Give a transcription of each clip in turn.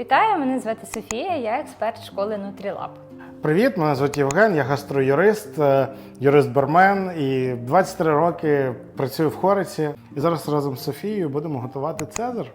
Вітаю, мене звати Софія, я експерт школи Nutrilab. Привіт, мене звуть Євген, я гастроюрист, е, юрист-бармен і 23 роки працюю в Хориці. І зараз разом з Софією будемо готувати Цезар.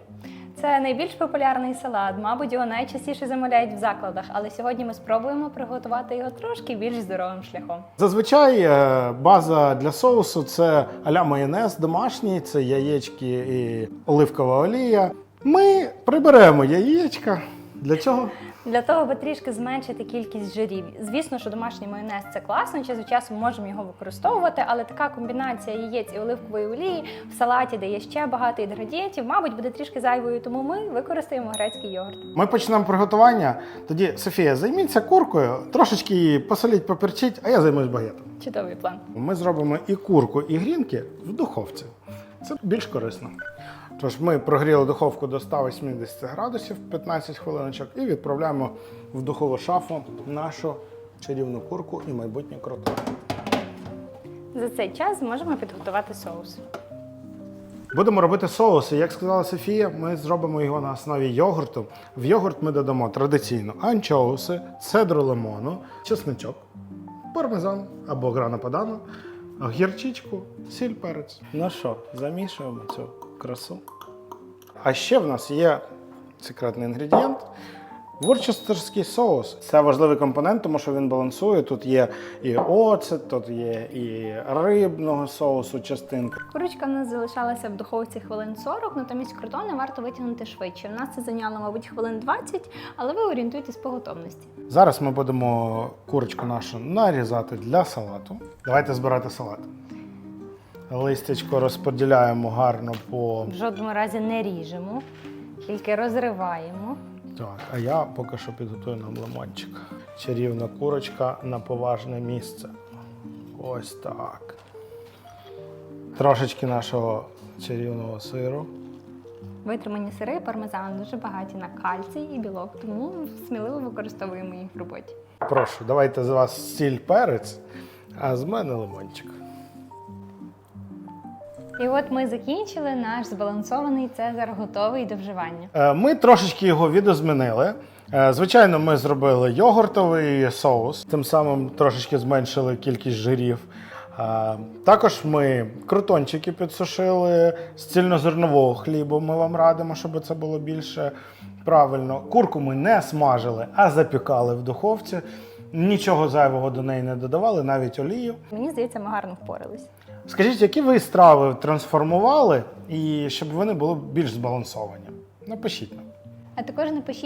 Це найбільш популярний салат, мабуть, його найчастіше замовляють в закладах, але сьогодні ми спробуємо приготувати його трошки більш здоровим шляхом. Зазвичай е, база для соусу це аля майонез домашній, це яєчки і оливкова олія. Ми приберемо яєчка. Для чого? Для того, аби трішки зменшити кількість жирів. Звісно, що домашній майонез це класно, час від часу можемо його використовувати, але така комбінація яєць і оливкової олії в салаті, де є ще багато інгредієнтів, мабуть, буде трішки зайвою, тому ми використаємо грецький йогурт. Ми почнемо приготування. Тоді, Софія, займіться куркою, трошечки її посоліть, поперчіть, а я займусь багетом. Чудовий план. Ми зробимо і курку, і грінки в духовці. Це більш корисно. Тож ми прогріли духовку до 180 градусів 15 хвилиночок і відправляємо в духову шафу нашу чарівну курку і майбутнє кротони. За цей час зможемо підготувати соус. Будемо робити соуси. Як сказала Софія, ми зробимо його на основі йогурту. В йогурт ми додамо традиційно анчоуси, цедру лимону, чесничок, пармезан або грана падано, гірчичку, сіль, перець. Ну що, замішуємо цю красу. А ще в нас є секретний інгредієнт. Ворчестерський соус це важливий компонент, тому що він балансує. Тут є і оцет, тут є і рибного соусу частинка. Курочка в нас залишалася в духовці хвилин 40, натомість крутони варто витягнути швидше. В нас це зайняло, мабуть, хвилин 20, але ви орієнтуйтесь по готовності. Зараз ми будемо курочку нашу нарізати для салату. Давайте збирати салат. Листячко розподіляємо гарно по. В жодному разі не ріжемо, тільки розриваємо. Так, а я поки що підготую нам лимончик. Чарівна курочка на поважне місце. Ось так. Трошечки нашого чарівного сиру. Витримані сири, пармезан дуже багаті на кальцій і білок, тому сміливо використовуємо їх в роботі. Прошу, давайте з вас сіль перець, а з мене лимончик. І от ми закінчили наш збалансований цезар, готовий до вживання. Е, Ми трошечки його відозмінили. Е, Звичайно, ми зробили йогуртовий соус, тим самим трошечки зменшили кількість жирів. Е, Також ми крутончики підсушили з цільнозернового хлібу. Ми вам радимо, щоб це було більше правильно. Курку ми не смажили, а запікали в духовці. Нічого зайвого до неї не додавали, навіть олію. Мені здається, ми гарно впоралися. Скажіть, які ви страви трансформували, і щоб вони були більш збалансовані? Напишіть нам. А також напишіть.